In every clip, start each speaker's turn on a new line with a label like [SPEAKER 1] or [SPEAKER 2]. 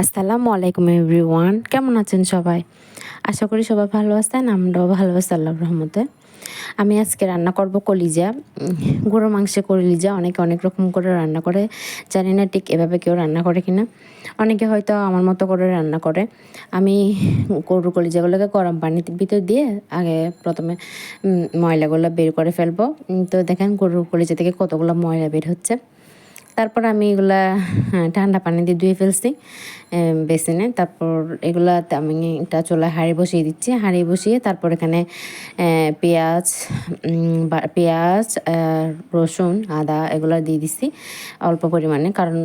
[SPEAKER 1] আসসালামু আলাইকুম এভরিওয়ান, কেমন আছেন সবাই? আশা করি সবাই ভালো আছেন, আমরাও ভালো আছি আল্লাহর রহমতে। আমি আজকে রান্না করব কলিজা গরুর মাংসে কলিজা, অনেকে অনেক রকম করে রান্না করে, জানি না ঠিক এভাবে কেউ রান্না করে কিনা। অনেকে হয়তো আমার মতো করে রান্না করে। আমি গরুর কলিজাগুলোকে গরম পানির ভিতর দিয়ে আগে প্রথমে ময়লাগুলো বের করে ফেলব। তো দেখেন গরুর কলিজা থেকে কতগুলো ময়লা বের হচ্ছে। তারপর আমি এগুলা হ্যাঁ, ঠান্ডা পানি দিয়ে ধুয়ে ফেলছি বেসিনে। তারপর এগুলাতে আমি একটা চুলায় হাঁড়ি বসিয়ে দিচ্ছি। হাঁড়ি বসিয়ে তারপর এখানে পেঁয়াজ পেঁয়াজ রসুন আদা এগুলো দিয়ে দিচ্ছি অল্প পরিমাণে। কারণ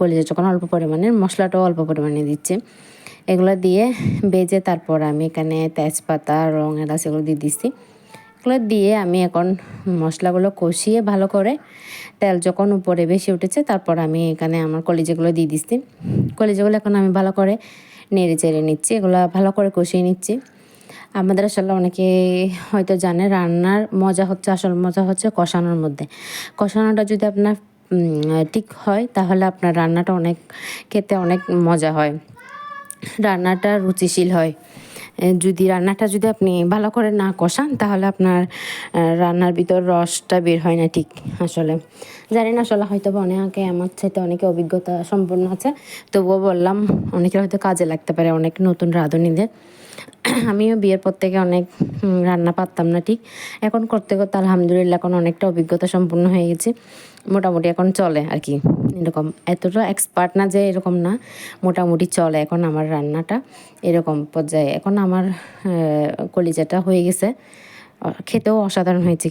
[SPEAKER 1] কলিজা যখন অল্প পরিমাণে মশলাটাও অল্প পরিমাণে দিচ্ছে। এগুলো দিয়ে বেজে তারপর আমি এখানে তেজপাতা রং এলাচ এগুলো দিয়ে দিচ্ছি। এগুলো দিয়ে আমি এখন মশলাগুলো কষিয়ে ভালো করে তেল যখন উপরে বেশি উঠেছে, তারপর আমি এখানে আমার কলিজাগুলো দিয়ে দিচ্ছি। কলিজাগুলো এখন আমি ভালো করে নেড়ে চেড়ে নিচ্ছি, এগুলো ভালো করে কষিয়ে নিচ্ছি। আমাদের আসলে অনেকে হয়তো জানে, রান্নার মজা হচ্ছে, আসল মজা হচ্ছে কষানোর মধ্যে। কষানোটা যদি আপনার ঠিক হয়, তাহলে আপনার রান্নাটা অনেক, খেতে অনেক মজা হয়। রান্নাটা রুচিশীল হয়। যদি রান্নাটা যদি আপনি ভালো করে না কষান, তাহলে আপনার রান্নার ভিতর রসটা বের হয় না ঠিক আসলে। জানি না আসলে হয়তো বা অনেকে আমার সাথে অনেকে অভিজ্ঞতা সম্পন্ন আছে, তবুও বললাম অনেকের হয়তো কাজে লাগতে পারে অনেক নতুন রাঁধুনিদের। আমিও বিয়ের পর থেকে অনেক রান্না পারতাম না ঠিক। এখন করতে করতে আলহামদুলিল্লাহ এখন অনেকটা অভিজ্ঞতা সম্পন্ন হয়ে গেছে। মোটামুটি এখন চলে আর কি। এরকম এতটা এক্সপার্ট না যে এরকম না, মোটামুটি চলে এখন আমার রান্নাটা এরকম পর্যায়ে। এখন আমার কলিজাটা হয়ে গেছে। খেতেও অসাধারণ হয়েছে।